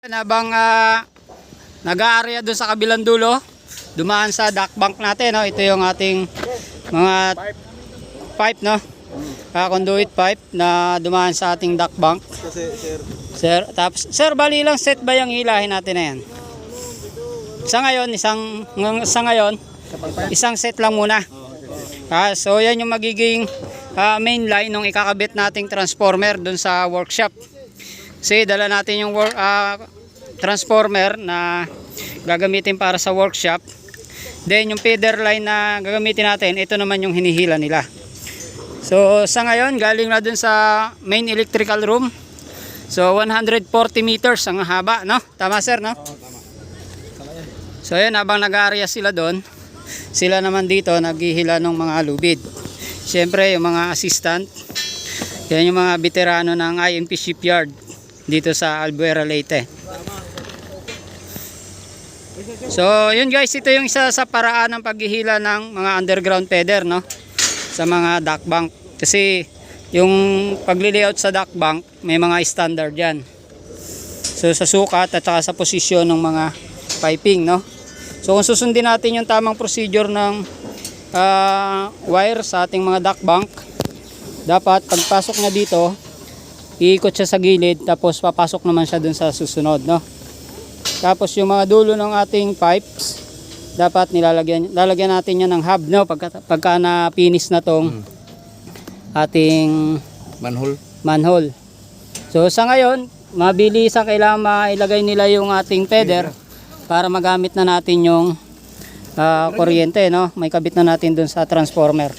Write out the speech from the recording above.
Habang uh, nag-aarya doon sa kabilang dulo, dumaan sa dock bank natin. No? Ito yung ating mga pipe, no? Uh, conduit pipe na dumaan sa ating dock bank. Sir, tapos, sir, bali lang set ba yung hilahin natin na yan? Sa ngayon, isang, ng- sa ngayon, isang set lang muna. Ah, so yan yung magiging ah, main line nung ikakabit nating transformer dun sa workshop. Kasi dala natin yung work, ah, transformer na gagamitin para sa workshop. Then yung feeder line na gagamitin natin, ito naman yung hinihila nila. So sa ngayon, galing na dun sa main electrical room. So 140 meters ang haba, no? Tama sir, no? So ayan, habang nag-area sila doon, sila naman dito naghihila ng mga lubid. Siyempre, yung mga assistant, yan yung mga veterano ng IMP Shipyard dito sa Albuera, Leyte. So, yun guys, ito yung isa sa paraan ng paghihila ng mga underground feeder, no? Sa mga dock bank. Kasi, yung pagli-layout sa dock bank, may mga standard yan. So, sa sukat at saka sa posisyon ng mga piping, no? So, kung susundin natin yung tamang procedure ng ah, wire sa ating mga dock bank, dapat pagpasok niya dito, iikot siya sa gilid, tapos papasok naman siya dun sa susunod, no? Tapos yung mga dulo ng ating pipes, dapat nilalagyan lalagyan natin yan ng hub no pagka, pagka na finish na tong ating manhole. manhole. So sa ngayon, mabilis ang kailangan mailagay nila yung ating feather para magamit na natin yung ah, kuryente no. May kabit na natin dun sa transformer.